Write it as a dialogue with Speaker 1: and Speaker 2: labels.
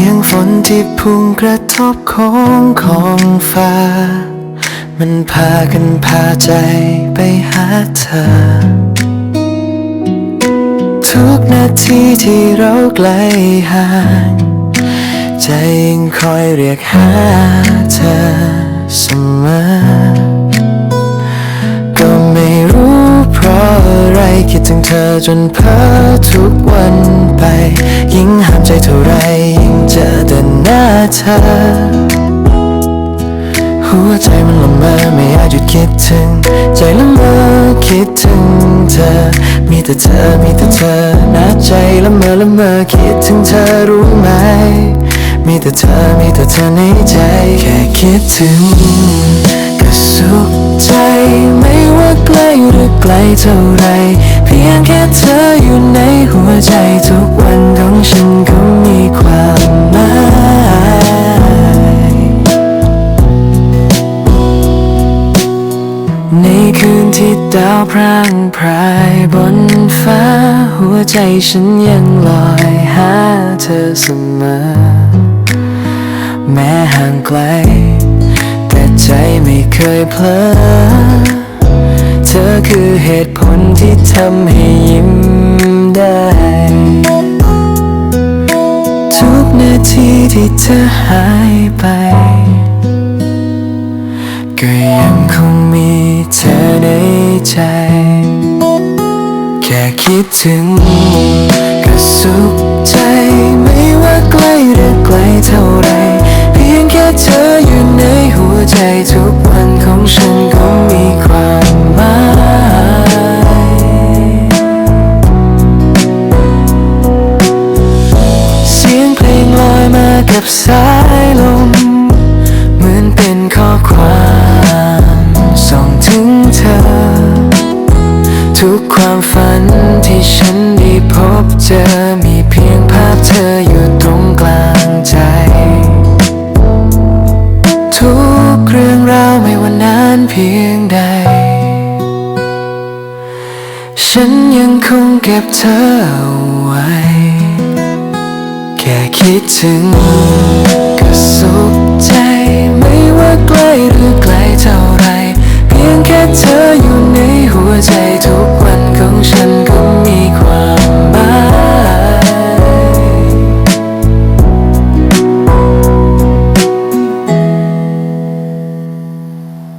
Speaker 1: ียงฝนที่พุ่งกระทบโค้งของฟ้า มันพากันพาใจไปหาเธอ ทุกนาทีที่เราไกลห่าง ใจยังคอยเรียกหาเธอเสมอ ก็ไม่รู้เพราะอะไรคิดถึงเธอจนเพ้อทุกวันไป ยิ่งห้ามใจเท่าไร เธอ หัวใจมันละเมอไม่อาจหยุดคิดถึง ใจละเมอคิดถึงเธอ มีแต่เธอมีแต่เธอนะใจละเมอละเมอคิดถึงเธอรู้ไหม มีแต่เธอมีแต่เธอในใจ แค่คิดถึงก็สุขใจไม่ว่าไกลหรือไกลเท่าไร เพียงแค่เธออยู่ในหัวใจ ที่ดาวพร่างพรายบนฟ้า หัวใจฉันยังลอยหาเธอเสมอ แม้ห่างไกล แต่ใจไม่เคยเพลอเธอคือเหตุผลที่ทำให้ยิ้มได้ ทุกนาทีที่เธอหายไป ก็ยังคงมีเธอ ใจ แค่คิดถึงก็สุขใจไม่ว่าไกลหรือไกลเท่าไร เพียงแค่เธออยู่ในหัวใจทุกวันของฉันก็มีความหมายเสียงเพลงลอยมากับสายลม ที่ฉันได้พบเจอมีเพียงภาพเธออยู่ตรงกลางใจ ทุกเรื่องราวไม่ว่านานเพียงใด ฉันยังคงเก็บเธอไว้ แค่คิดถึงก็สุขใจไม่ว่า